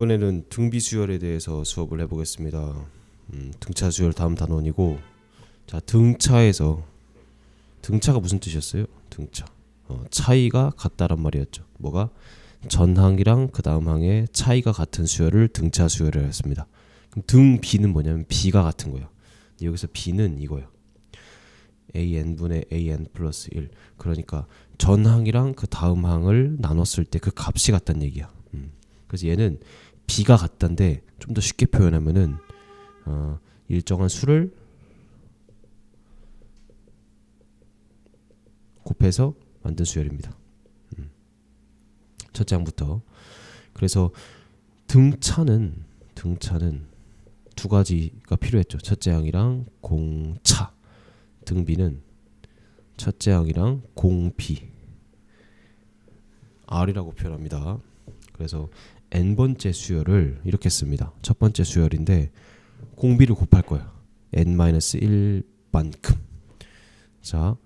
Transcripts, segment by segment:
이번에는 등비 수열에 대해서 수업을 해보겠습니다. 음, 등차 수열 다음 단원이고 자 등차에서 등차가 무슨 뜻이었어요? 등차 어, 차이가 같다란 말이었죠. 뭐가 전항이랑 그 다음 항의 차이가 같은 수열을 등차 수열을 했습니다. 그럼 등 b는 뭐냐면 b가 같은 거예요. 여기서 b는 이거예요. an 분의 an 플러스 1 그러니까 전항이랑 그 다음 항을 나눴을 때 그 값이 같다는 얘기야. 음. 그래서 얘는 b가 같단데 좀 더 쉽게 표현하면은 어, 일정한 수를 곱해서 만든 수열입니다. 음. 첫째 항부터 그래서 등차는 등차는 두 가지가 필요했죠. 첫째 항이랑 공차 등비는 첫째 항이랑 공비 R이라고 표현합니다. 그래서 n 번째 수열을 이렇게 씁니다. 첫 번째 수열인데 공비를 곱할 거야. n-1만큼. 자,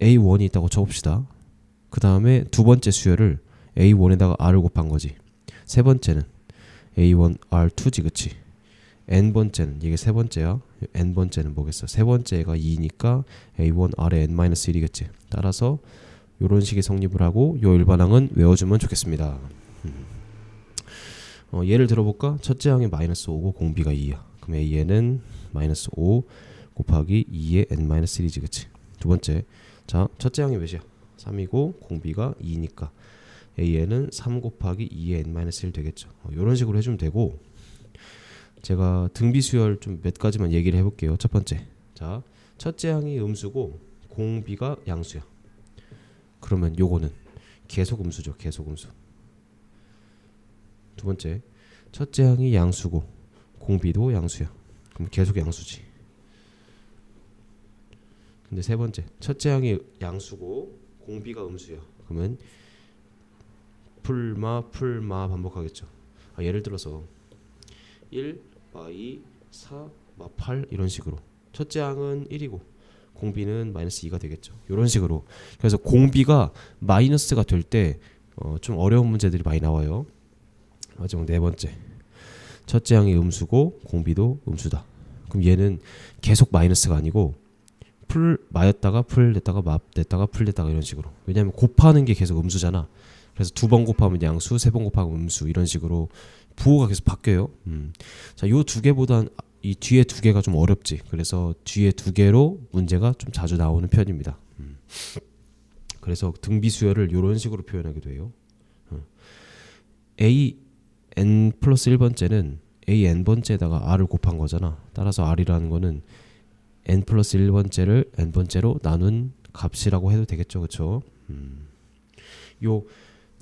a1이 있다고 쳐봅시다. 그 다음에 두 번째 수열을 a1에다가 r을 곱한 거지. 세 번째는 a1 r2지 그치? n 번째는 이게 세 번째야. n 번째는 뭐겠어? 세 번째가 2니까 a1 r의 n-1이겠지. 따라서 이런 식의 성립을 하고 요 일반항은 외워주면 좋겠습니다. 음. 어, 예를 들어볼까? 첫째 항이 마이너스 5고 공비가 2야. 그럼 a는 마이너스 5 곱하기 2의 n-1이지 그치? 두 번째 자 첫째 항이 몇이야? 3이고 공비가 2니까 a는 3 곱하기 2의 n-1 되겠죠. 어, 이런 식으로 해주면 되고 제가 등비 수열 좀 몇 가지만 얘기를 해볼게요. 첫 번째 자 첫째 항이 음수고 공비가 양수야. 그러면 요거는 계속 음수죠. 계속 음수. 두 번째, 첫째 항이 양수고 공비도 양수야. 그럼 계속 양수지. 근데 세 번째, 첫째 항이 양수고 공비가 음수야. 그러면 풀마 풀마 반복하겠죠. 아, 예를 들어서 1, 마 2, 4, 마 8 이런 식으로. 첫째 항은 1이고 공비는 마이너스 2가 되겠죠. 이런 식으로. 그래서 공비가 마이너스가 될때 어, 좀 어 려운 문제들이 많이 나와요. 마지막 네 번째. 첫째 항이 음수고 공비도 음수다. 그럼 얘는 계속 마이너스가 아니고 풀 마였다가 풀 됐다가 맙 됐다가 풀 됐다가 이런 식으로. 왜냐하면 곱하는 게 계속 음수잖아. 그래서 두 번 곱하면 양수, 세 번 곱하면 음수 이런 식으로 부호가 계속 바뀌어요. 음. 자, 요 두 개보단 이 뒤에 두 개가 좀 어렵지. 그래서 뒤에 두 개로 문제가 좀 자주 나오는 편입니다. 음. 그래서 등비 수열을 이런 식으로 표현하기도 해요. 어. a n 플러스 1번째는 a n 번째에다가 r을 곱한 거잖아. 따라서 r이라는 거는 n 플러스 1번째를 n 번째로 나눈 값이라고 해도 되겠죠, 그렇죠? 음. 요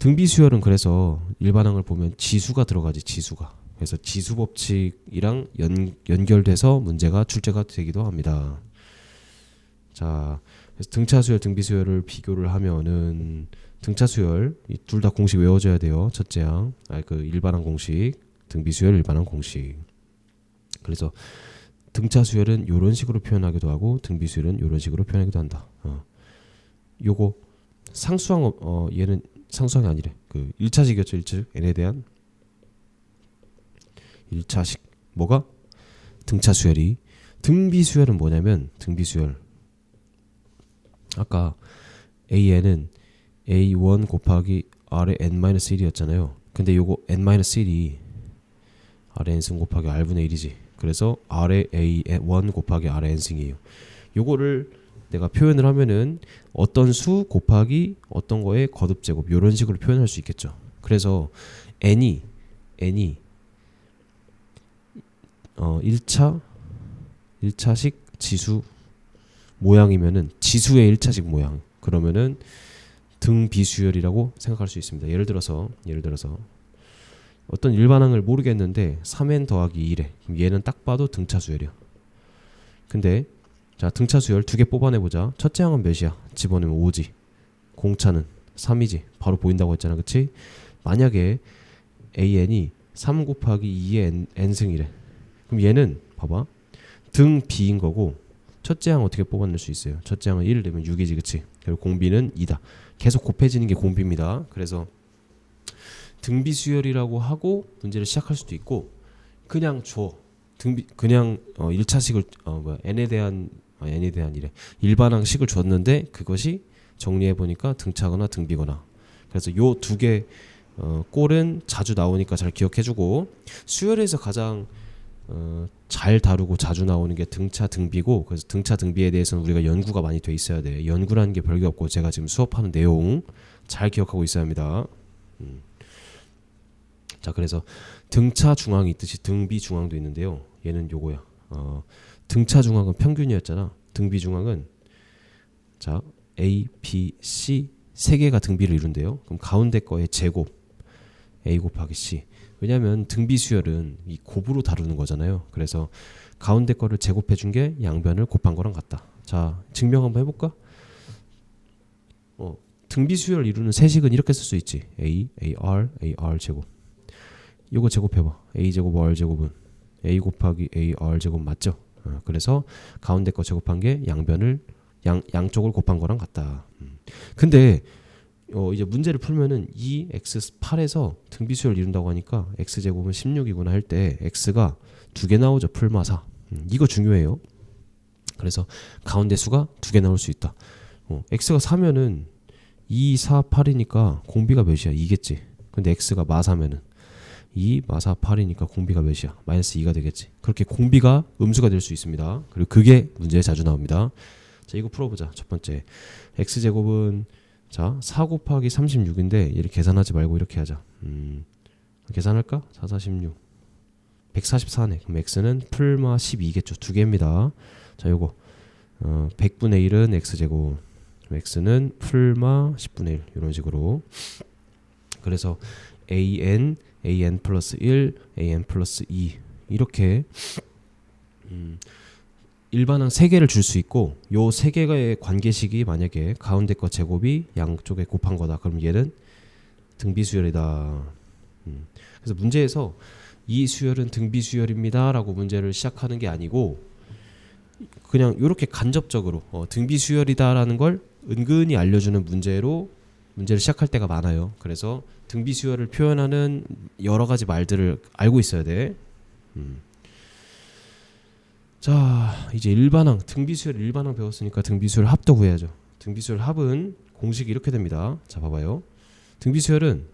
등비 수열은 그래서 일반항을 보면 지수가 들어가지 지수가. 그래서 지수 법칙이랑 연, 연결돼서 문제가 출제가 되기도 합니다. 자, 등차 수열, 등비 수열을 비교를 하면은 등차 수열 둘 다 공식 외워줘야 돼요. 첫째 항, 아그 일반항 공식, 등비 수열 일반항 공식. 그래서 등차 수열은 이런 식으로 표현하기도 하고 등비 수열은 이런 식으로 표현하기도 한다. 어. 요거 상수항 어, 어 얘는 상수항이 아니래. 그 1차식이었죠, 1차식. n에 대한 1차식 뭐가 등차 수열이 등비 수열은 뭐냐면 등비 수열 아까 AN은 A1 곱하기 R의 N-1이었잖아요. 근데 요거 N-1이 R의 N승 곱하기 R분의 1이지. 그래서 R의 A1 곱하기 R의 N승이에요. 요거를 내가 표현을 하면은 어떤 수 곱하기 어떤 거의 거듭 제곱 이런 식으로 표현할 수 있겠죠. 그래서 n이 n이 어 1차 1차식 지수 모양이면은 지수의 1차식 모양 그러면은 등 비수열이라고 생각할 수 있습니다. 예를 들어서 예를 들어서 어떤 일반항을 모르겠는데 3n 더하기 2래. 그럼 얘는 딱 봐도 등차 수열이야. 근데 자 등차 수열 두 개 뽑아내 보자. 첫째 항은 몇이야? 집어넣으면 5지. 공차는 3이지. 바로 보인다고 했잖아, 그렇지? 만약에 an이 3 곱하기 2의 n, n승이래. 그럼 얘는 봐봐 등 b인 거고 첫째 항 어떻게 뽑아낼 수 있어요? 첫째 항은 1 되면 6이지, 그렇지? 그리고 공비는 2다. 계속 곱해지는 게 공비입니다. 그래서 등비 수열이라고 하고 문제를 시작할 수도 있고 그냥 줘 등비 그냥 어 1차식을 어 뭐야 n에 대한 아, n에 대한 이래 일반항식을 줬는데 그것이 정리해 보니까 등차거나 등비거나 그래서 요 두개 어, 꼴은 자주 나오니까 잘 기억해주고 수열에서 가장 어, 잘 다루고 자주 나오는 게 등차 등비고 그래서 등차 등비에 대해서는 우리가 연구가 많이 돼 있어야 돼. 연구라는 게 별게 없고 제가 지금 수업하는 내용 잘 기억하고 있어야 합니다. 음. 자 그래서 등차 중앙이 있듯이 등비 중앙도 있는데요. 얘는 요거야. 어, 등차 중앙은 평균이었잖아. 등비 중앙은 자 A, B, C 세 개가 등비를 이룬대요. 그럼 가운데 거의 제곱. A 곱하기 C 왜냐하면 등비 수열은 이 곱으로 다루는 거잖아요. 그래서 가운데 거를 제곱해 준 게 양변을 곱한 거랑 같다. 자, 증명 한번 해볼까? 어, 등비 수열을 이루는 세식은 이렇게 쓸 수 있지. A, AR, AR 제곱. 요거 제곱해봐. A 제곱 R 제곱은 A 곱하기 AR 제곱 맞죠? 어, 그래서 가운데 거 제곱한 게 양변을 양 양쪽을 곱한 거랑 같다. 음. 근데 어 이제 문제를 풀면은 2x 8에서 등비수열 이룬다고 하니까 x 제곱은 16이구나 할 때 x가 두 개 나오죠 풀마사. 음, 이거 중요해요. 그래서 가운데 수가 두 개 나올 수 있다. 어, x가 4면은 2, 4, 8이니까 공비가 몇이야? 2겠지. 근데 x가 마사면은 2, 마사 8이니까 공비가 몇이야? 마이너스 2가 되겠지. 그렇게 공비가 음수가 될 수 있습니다. 그리고 그게 문제에 자주 나옵니다. 자 이거 풀어보자. 첫 번째. X 제곱은 자, 4 곱하기 36인데 얘를 계산하지 말고 이렇게 하자. 음, 계산할까? 4, 4, 16. 144네. 그럼 x는 풀마 12겠죠. 두 개입니다. 자, 요거 어, 100분의 1은 x제곱. x는 풀마 10분의 1 이런 식으로. 그래서 an, an 플러스 1, an 플러스 2 이렇게 음, 일반항 세 개를 줄 수 있고 요세 개의 관계식이 만약에 가운데 거 제곱이 양쪽에 곱한 거다. 그럼 얘는 등비 수열이다. 음. 그래서 문제에서 이 수열은 등비 수열입니다라고 문제를 시작하는 게 아니고 그냥 이렇게 간접적으로 어, 등비 수열이다라는 걸 은근히 알려주는 문제로 문제를 시작할 때가 많아요. 그래서 등비 수열을 표현하는 여러 가지 말들을 알고 있어야 돼. 음. 자 이제 일반항 등비수열 일반항 배웠으니까 등비수열 합도 구해야죠. 등비수열 합은 공식이 이렇게 됩니다. 자 봐봐요. 등비수열은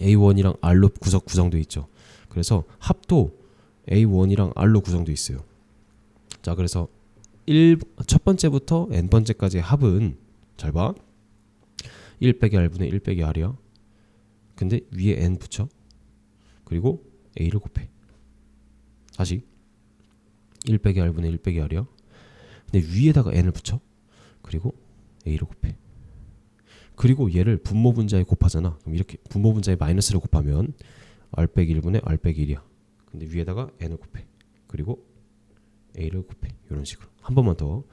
A1이랑 R로 구성, 구성되어 있죠. 그래서 합도 A1이랑 R로 구성되어 있어요. 자 그래서 1, 첫 번째부터 n번째까지의 합은 잘 봐. 1 빼기 R분의 1 빼기 R이야. 근데 위에 n 붙여. 그리고 A를 곱해. 다시 1 빼기 r분의 1 빼기 r이야. 근데 위에다가 n을 붙여. 그리고 a를 곱해. 그리고 얘를 분모 분자에 곱하잖아. 그럼 이렇게 분모 분자에 마이너스를 곱하면 r 빼기 1분의 r 빼기 1이야. 근데 위에다가 n을 곱해. 그리고 a를 곱해. 이런 식으로. 한 번만 더.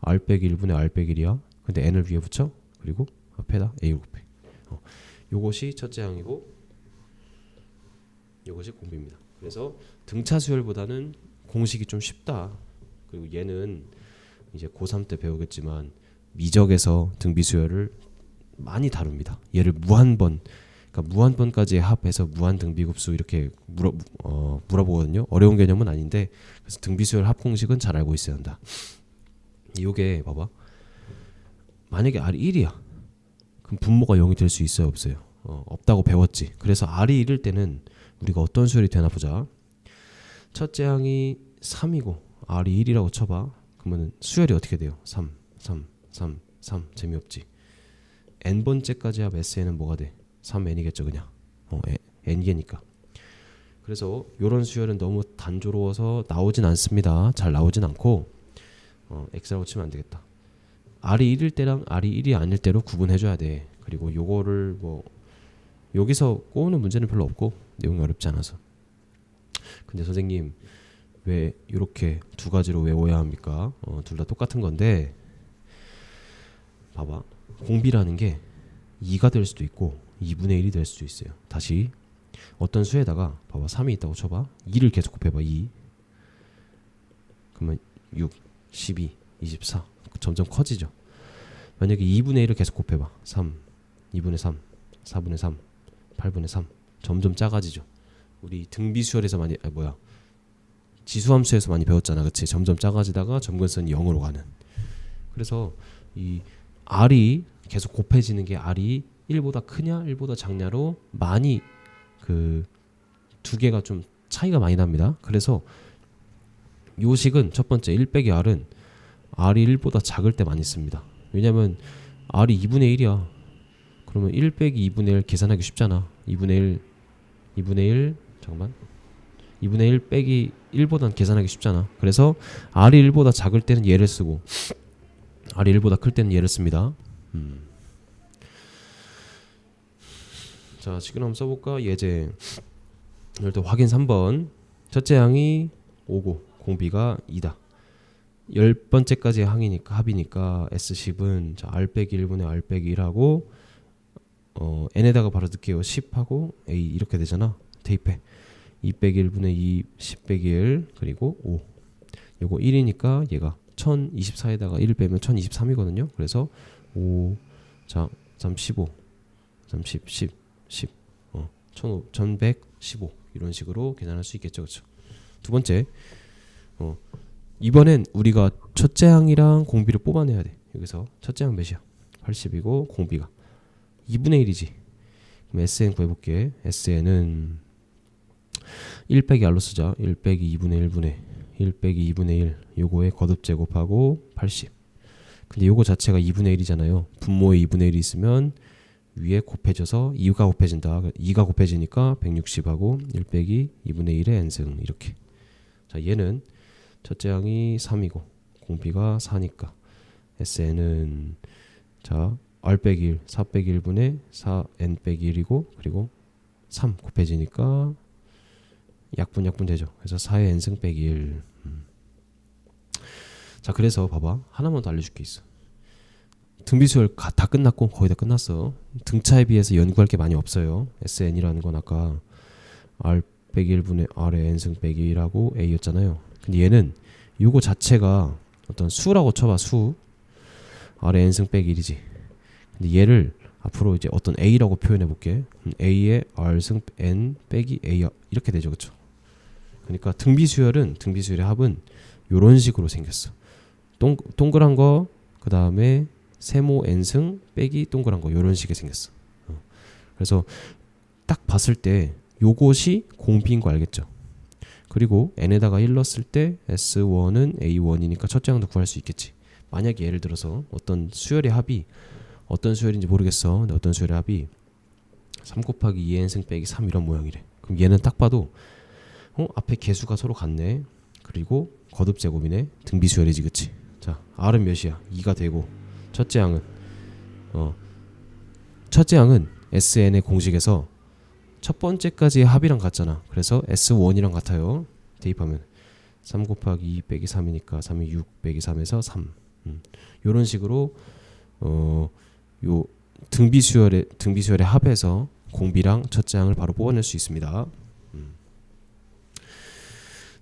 r 빼기 1분의 r 빼기 1이야. 근데 n을 위에 붙여. 그리고 앞에다 a를 곱해. 어. 요것이 첫째 항이고 요것이 공비입니다. 그래서 등차 수열보다는 공식이 좀 쉽다. 그리고 얘는 이제 고3 때 배우겠지만 미적에서 등비수열을 많이 다룹니다. 얘를 무한번 그러니까 무한번까지 합해서 무한 등비급수 이렇게 물어 어, 물어보거든요. 어려운 개념은 아닌데 그래서 등비수열 합 공식은 잘 알고 있어야 한다. 이게 봐봐. 만약에 R이 1이야. 그럼 분모가 0이 될 수 있어요, 없어요? 어, 없다고 배웠지. 그래서 R이 1일 때는 우리가 어떤 수열이 되나 보자. 첫째 항이 3이고 R이 1이라고 쳐봐. 그러면 수열이 어떻게 돼요? 3, 3, 3, 3 재미없지. n 번째까지 합 SN은 뭐가 돼? 3n이겠죠 그냥. 어, n개니까. 그래서 이런 수열은 너무 단조로워서 나오진 않습니다. 잘 나오진 않고 어, x라고 치면 안 되겠다. r이 1일 때랑 r이 1이 아닐 때로 구분해줘야 돼. 그리고 요거를 뭐 여기서 꼬우는 문제는 별로 없고 내용이 어렵지 않아서 근데 선생님 왜 이렇게 두 가지로 외워야 합니까? 어, 둘 다 똑같은 건데 봐봐 공비라는 게 2가 될 수도 있고 2분의 1이 될 수도 있어요. 다시 어떤 수에다가 봐봐 3이 있다고 쳐봐 2를 계속 곱해봐 2 그러면 6, 12, 24 점점 커지죠. 만약에 2분의 1을 계속 곱해봐 3, 2분의 3, 4분의 3, 8분의 3 점점 작아지죠. 우리 등비수열에서 많이 아 뭐야 지수함수에서 많이 배웠잖아, 그치? 점점 작아지다가 점근선이 0으로 가는. 그래서 이 r이 계속 곱해지는 게 r이 1보다 크냐, 1보다 작냐로 많이 그 두 개가 좀 차이가 많이 납니다. 그래서 요 식은 첫 번째 1 빼기 r은 r이 1보다 작을 때 많이 씁니다. 왜냐면 r이 2분의 1이야. 그러면 1 빼기 2분의 1 계산하기 쉽잖아. 2분의 1 2분의 1 잠깐만 2분의 1 빼기 1보단 계산하기 쉽잖아. 그래서 r이 1보다 작을 때는 얘를 쓰고 r이 1보다 클 때는 얘를 씁니다. 음. 자, 지금 한번 써볼까? 예제. 때 확인 3번. 첫째 항이 5고 공비가 2다. 열 번째까지 항이니까 합이니까 S10은 자, R 빼기 1분의 R 빼기 1하고 어, n에다가 바로 넣을게요. 10하고 a 이렇게 되잖아. 대입해. 2 빼기 1분의 2, 10 빼기 1 그리고 5. 요거 1이니까 얘가 1024에다가 1 빼면 1023이거든요. 그래서 5 자, 3 15. 30 10 10 어, 1500 1115 이런 식으로 계산할 수 있겠죠. 그렇죠? 두 번째. 어, 이번엔 우리가 첫째 항이랑 공비를 뽑아내야 돼. 여기서 첫째 항 몇이야? 80이고 공비가 2분의 1이지. 그럼 SN 구해볼게. SN은 1 빼기 R로 쓰자. 1 빼기 2분의 1분의 1 빼기 2분의 1 요거의 거듭 제곱하고 80. 근데 요거 자체가 2분의 1이잖아요. 분모에 2분의 1이 있으면 위에 곱해져서 2가 곱해진다. 2가 곱해지니까 160하고 1 빼기 2분의 1의 n승 이렇게. 자 얘는 첫째 항이 3이고 공비가 4니까 SN은 자 R 빼기 1, 4 빼기 1분의 4 n 빼기 1이고 그리고 3 곱해지니까 약분 약분 되죠. 그래서 4의 n승 빼기 1. 음. 자 그래서 봐봐 하나만 더 알려줄 게 있어. 등비수열 가- 다 끝났고 거의 다 끝났어. 등차에 비해서 연구할 게 많이 없어요. SN이라는 건 아까 R 빼기 1분의 R의 n승 빼기 1하고 A였잖아요. 근데 얘는 요거 자체가 어떤 수라고 쳐봐 수 R의 n승 빼기 1이지. 근데 얘를 앞으로 이제 어떤 A라고 표현해 볼게. 음, A의 R승 n 빼기 A 이렇게 되죠, 그렇죠? 그러니까 등비수열은 등비수열의 합은 요런 식으로 생겼어. 동 동그란 거 그 다음에 세모 n승 빼기 동그란 거 요런 식이 생겼어. 어. 그래서 딱 봤을 때 요것이 공비인 거 알겠죠? 그리고 n에다가 1 넣었을 때 s1은 a1이니까 첫째 항도 구할 수 있겠지. 만약에 예를 들어서 어떤 수열의 합이 어떤 수열인지 모르겠어. 근데 어떤 수열의 합이 3 곱하기 2n승 빼기 3 이런 모양이래. 그럼 얘는 딱 봐도 어 앞에 개수가 서로 같네. 그리고 거듭 제곱이네. 등비수열이지, 그치? 자, r은 몇이야? 2가 되고 첫째 항은 어 첫째 항은 sn의 공식에서 첫 번째까지의 합이랑 같잖아. 그래서 s1이랑 같아요. 대입하면 3 곱하기 2 빼기 3이니까 3이 6 빼기 3에서 3. 음. 요런 식으로 어 요 등비수열의 등비수열의 합에서 공비랑 첫째 항을 바로 뽑아낼 수 있습니다.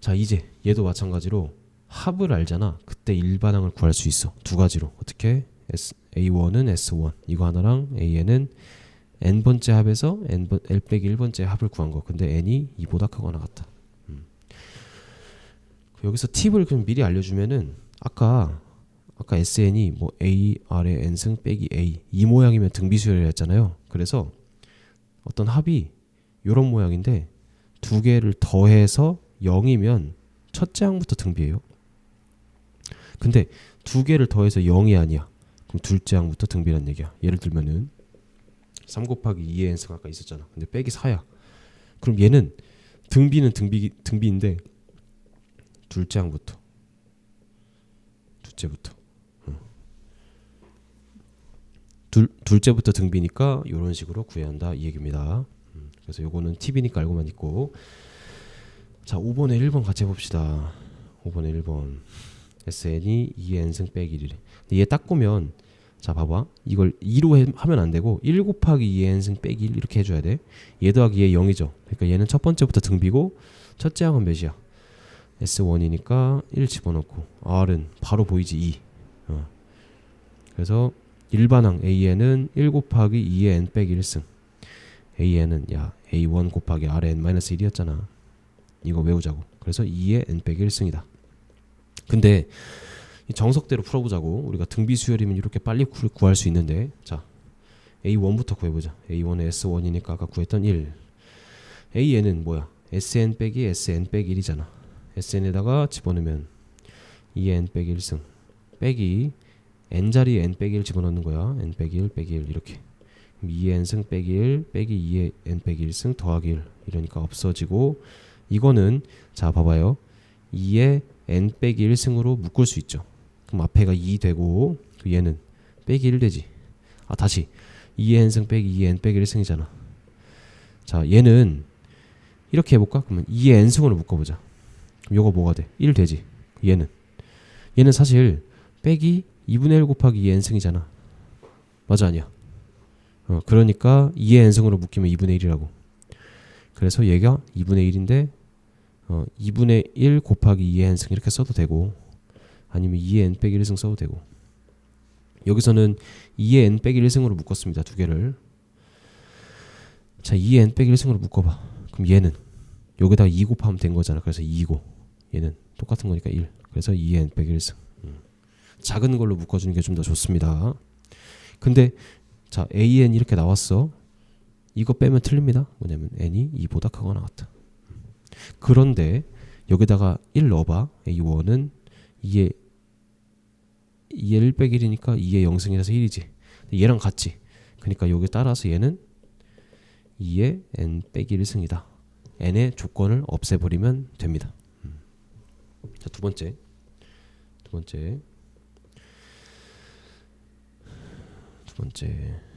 음. 자 이제 얘도 마찬가지로 합을 알잖아. 그때 일반항을 구할 수 있어. 두 가지로 어떻게 S, A1은 S1 이거 하나랑 AN은 n 번째 합에서 n 번 l 빼기 1 번째 합을 구한 거. 근데 n이 2보다 크거나 같다. 음. 여기서 팁을 그럼 미리 알려주면은 아까 아까 SN이 뭐 A R의 n승 빼기 A 이 모양이면 등비수열이었잖아요. 그래서 어떤 합이 요런 모양인데 두 개를 더해서 0이면 첫째 항부터 등비예요. 근데 두 개를 더해서 0이 아니야. 그럼 둘째 항부터 등비란 얘기야. 예를 들면은 3 곱하기 2의 n승 아까 있었잖아. 근데 빼기 4야. 그럼 얘는 등비는 등비 등비인데 둘째 항부터 둘째부터 어. 둘 둘째부터 등비니까 이런 식으로 구해야 한다 이 얘기입니다. 음, 그래서 요거는 팁이니까 알고만 있고 자 5번에 1번 같이 해봅시다. 5번에 1번 SN이 2의 n승 빼기 1이래. 근데 얘딱 보면 자 봐봐 이걸 2로 해, 하면 안 되고 1 곱하기 2의 n승 빼기 1 이렇게 해줘야 돼. 얘 더하기 얘 0이죠. 그러니까 얘는 첫 번째부터 등비고 첫째 항은 몇이야? S1이니까 1 집어넣고 R은 바로 보이지 2. 어. 그래서 일반항 AN은 1 곱하기 2의 n 빼기 1승 AN은 야 A1 곱하기 Rn-1이었잖아. 이거 외우자고. 그래서 2의 n 빼기 1승이다. 근데 이 정석대로 풀어보자고. 우리가 등비 수열이면 이렇게 빨리 구- 구할 수 있는데 자 A1부터 구해보자. A1의 S1이니까 아까 구했던 1. AN은 뭐야? SN 빼기 SN 빼기 1이잖아. SN에다가 집어넣으면 2의 n 빼기 1승 빼기 n 자리에 n 빼기 1 집어넣는 거야. n 빼기 1 빼기 1 이렇게. 2의 n승 빼기 1 빼기 2의 n 빼기 1승 더하기 1 이러니까 없어지고 이거는 자 봐봐요. 2의 n 빼기 1승으로 묶을 수 있죠. 그럼 앞에가 2 되고 그 얘는 빼기 1 되지. 아 다시 2의 n승 빼기 2의 n 빼기 1승이잖아. 자 얘는 이렇게 해볼까? 그러면 2의 n승으로 묶어보자. 그럼 요거 뭐가 돼? 1 되지. 얘는 얘는 사실 빼기 2분의 1 곱하기 2의 n승이잖아. 맞아 아니야? 어, 그러니까 2의 n승으로 묶이면 2분의 1이라고. 그래서 얘가 2분의 1인데 어, 2분의 1 곱하기 2의 n승 이렇게 써도 되고 아니면 2의 n 빼기 1승 써도 되고 여기서는 2의 n 빼기 1승으로 묶었습니다. 두 개를. 자, 2의 n 빼기 1승으로 묶어봐. 그럼 얘는 여기다가 2 곱하면 된 거잖아. 그래서 2고 얘는 똑같은 거니까 1. 그래서 2의 n 빼기 1승. 음. 작은 걸로 묶어주는 게 좀 더 좋습니다. 근데 자 an 이렇게 나왔어. 이거 빼면 틀립니다. 뭐냐면 n이 2보다 크거나 같다. 그런데 여기다가 1 넣어봐. a1은 2의 2의 1 빼기 1이니까 2의 0승이라서 1이지. 얘랑 같지. 그러니까 여기 따라서 얘는 2의 n 빼기 1승이다. n의 조건을 없애버리면 됩니다. 음. 자, 두 번째. 두 번째. 두 번째.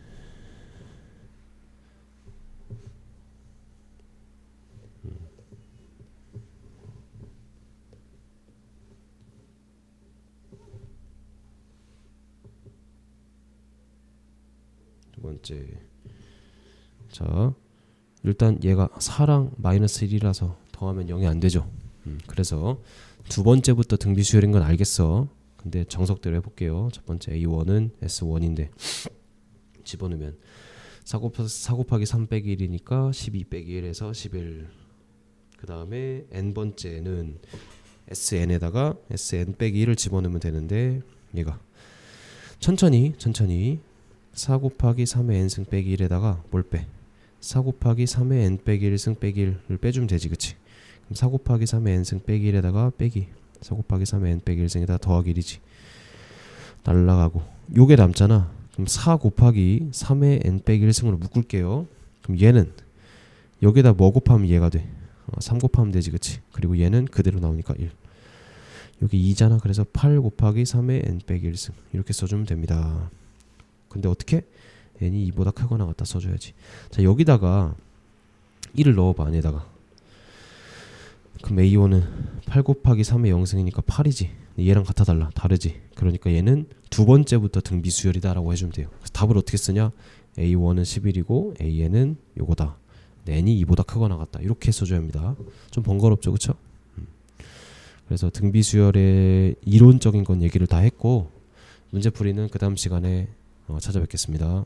번째. 자, 일단 얘가 4랑 마이너스 1이라서 더하면 0이 안 되죠. 음, 그래서 두 번째부터 등비 수열인 건 알겠어. 근데 정석대로 해볼게요. 첫 번째 A1은 S1인데 집어넣으면 4, 곱, 4 곱하기 3 빼기 1이니까 12 빼기 1에서 11. 그 다음에 n번째는 SN에다가 SN 빼기 1을 집어넣으면 되는데 얘가 천천히 천천히 4 곱하기 3의 n승 빼기 1에다가 뭘 빼? 4 곱하기 3의 n 빼기 1승 빼기 1을 빼주면 되지 그치? 그럼 4 곱하기 3의 n승 빼기 1에다가 빼기. 4 곱하기 3의 n 빼기 1승에다가 더하기 1이지. 날라가고. 요게 남잖아. 그럼 4 곱하기 3의 n 빼기 1승으로 묶을게요. 그럼 얘는 여기다 뭐 곱하면 얘가 돼? 어, 3 곱하면 되지 그치? 그리고 얘는 그대로 나오니까 1 여기 2잖아. 그래서 8 곱하기 3의 n 빼기 1승. 이렇게 써주면 됩니다 근데 어떻게? n이 2보다 크거나 같다 써줘야지. 자 여기다가 1을 넣어봐 안에다가. 그럼 A1은 8 곱하기 3의 0승이니까 8이지. 얘랑 같아 달라. 다르지. 그러니까 얘는 두 번째부터 등비 수열이다 라고 해주면 돼요. 답을 어떻게 쓰냐? A1은 11이고 AN은 요거다. n이 2보다 크거나 같다. 이렇게 써줘야 합니다. 좀 번거롭죠 그쵸? 음. 그래서 등비 수열의 이론적인 건 얘기를 다 했고 문제풀이는 그 다음 시간에 어, 찾아뵙겠습니다